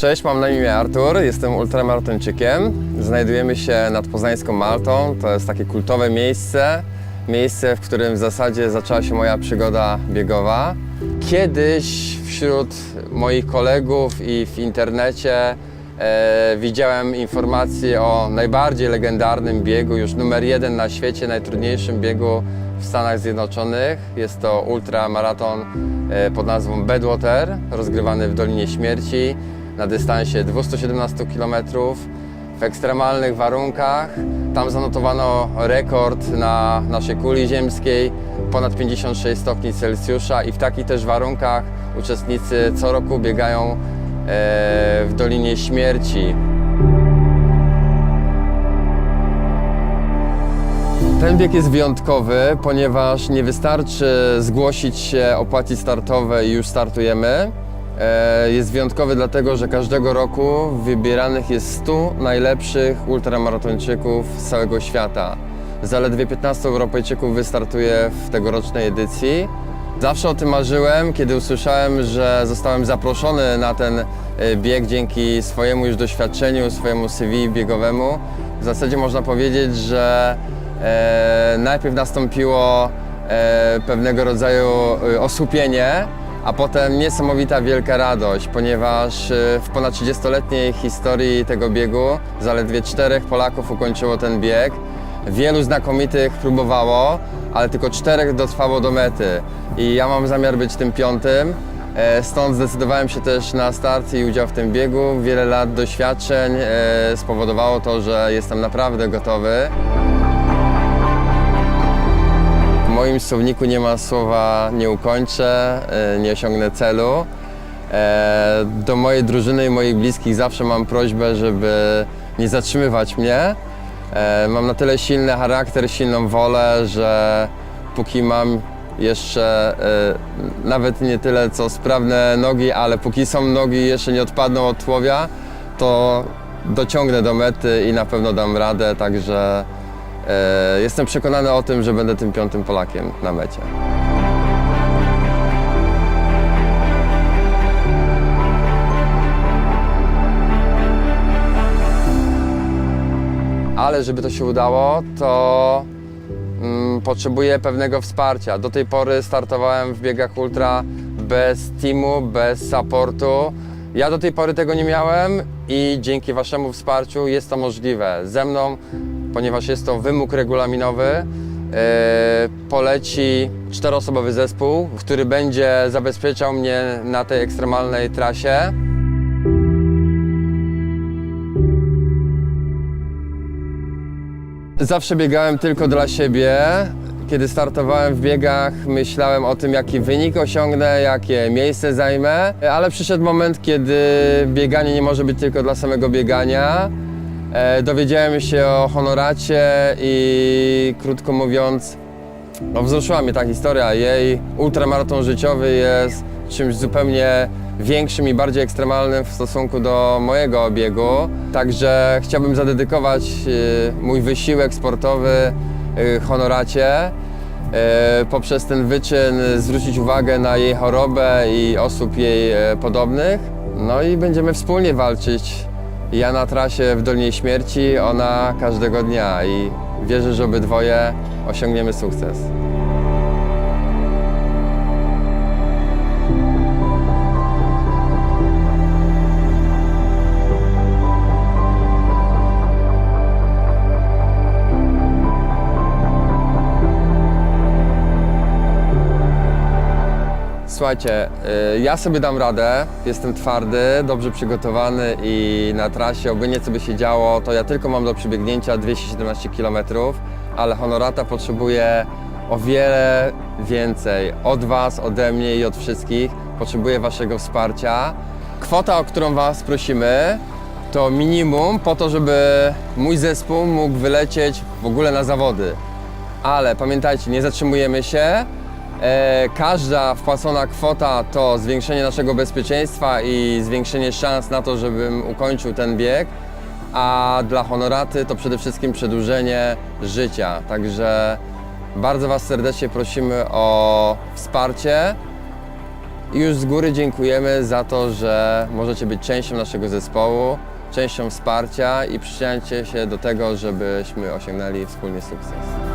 Cześć, mam na imię Artur, jestem ultramaratończykiem. Znajdujemy się nad Poznańską Maltą. To jest takie kultowe miejsce, miejsce, w którym w zasadzie zaczęła się moja przygoda biegowa. Kiedyś wśród moich kolegów i w internecie e, widziałem informacje o najbardziej legendarnym biegu, już numer jeden na świecie, najtrudniejszym biegu w Stanach Zjednoczonych. Jest to ultramaraton e, pod nazwą Badwater, rozgrywany w Dolinie Śmierci na dystansie 217 km w ekstremalnych warunkach. Tam zanotowano rekord na naszej kuli ziemskiej ponad 56 stopni Celsjusza i w takich też warunkach uczestnicy co roku biegają e, w Dolinie Śmierci. Ten bieg jest wyjątkowy, ponieważ nie wystarczy zgłosić się, opłacić startowe i już startujemy. E, Jest wyjątkowy dlatego, że każdego roku wybieranych jest 100 najlepszych ultramaratończyków z całego świata. Zaledwie 15 Europejczyków wystartuje w tegorocznej edycji. Zawsze o tym marzyłem, kiedy usłyszałem, że zostałem zaproszony na ten e, bieg dzięki swojemu już doświadczeniu, swojemu CV biegowemu. W zasadzie można powiedzieć, że e, najpierw nastąpiło e, pewnego rodzaju e, osłupienie, a potem niesamowita wielka radość, ponieważ e, w ponad 30-letniej historii tego biegu zaledwie czterech Polaków ukończyło ten bieg. Wielu znakomitych próbowało, ale tylko czterech dotrwało do mety. I ja mam zamiar być tym piątym. E, Stąd zdecydowałem się też na start i udział w tym biegu. Wiele lat doświadczeń e, spowodowało to, że jestem naprawdę gotowy. Moim słowniku nie ma słowa nie ukończę, e, nie osiągnę celu. E, Do mojej drużyny i moich bliskich zawsze mam prośbę, żeby nie zatrzymywać mnie. E, Mam na tyle silny charakter, silną wolę, że póki mam jeszcze e, nawet nie tyle co sprawne nogi, ale póki są nogi jeszcze nie odpadną od tłowia, to dociągnę do mety i na pewno dam radę, także jestem przekonany o tym, że będę tym piątym Polakiem na mecie. Ale żeby to się udało, to mm, potrzebuję pewnego wsparcia. Do tej pory startowałem w biegach ultra bez teamu, bez supportu. Ja do tej pory tego nie miałem i dzięki Waszemu wsparciu jest to możliwe. Ze mną, ponieważ jest to wymóg regulaminowy, e, poleci czteroosobowy zespół, który będzie zabezpieczał mnie na tej ekstremalnej trasie. Zawsze biegałem tylko dla siebie. Kiedy startowałem w biegach, myślałem o tym, jaki wynik osiągnę, jakie miejsce zajmę, ale przyszedł moment, kiedy bieganie nie może być tylko dla samego biegania. E, Dowiedziałem się o honoracie i krótko mówiąc, no wzruszyła mnie ta historia. Jej ultramaraton życiowy jest czymś zupełnie większym i bardziej ekstremalnym w stosunku do mojego biegu. Także chciałbym zadedykować y, mój wysiłek sportowy y, honoracie. y, Poprzez ten wyczyn zwrócić uwagę na jej chorobę i osób jej e, podobnych. No i będziemy wspólnie walczyć. Ja na trasie w Dolinie Śmierci, ona każdego dnia i wierzę, że obydwoje osiągniemy sukces. Słuchajcie, y, ja sobie dam radę, jestem twardy, dobrze przygotowany i na trasie, obojętnie co by się działo, to ja tylko mam do przebiegnięcia 217 km, ale Honorata potrzebuje o wiele więcej od Was, ode mnie i od wszystkich. Potrzebuję Waszego wsparcia. Kwota, o którą Was prosimy, to minimum po to, żeby mój zespół mógł wylecieć w ogóle na zawody. Ale pamiętajcie, nie zatrzymujemy się. E, każda wpłacona kwota to zwiększenie naszego bezpieczeństwa i zwiększenie szans na to, żebym ukończył ten bieg, a dla honoraty to przede wszystkim przedłużenie życia. Także bardzo Was serdecznie prosimy o wsparcie. I już z góry dziękujemy za to, że możecie być częścią naszego zespołu, częścią wsparcia i przyczyniacie się do tego, żebyśmy osiągnęli wspólnie sukces.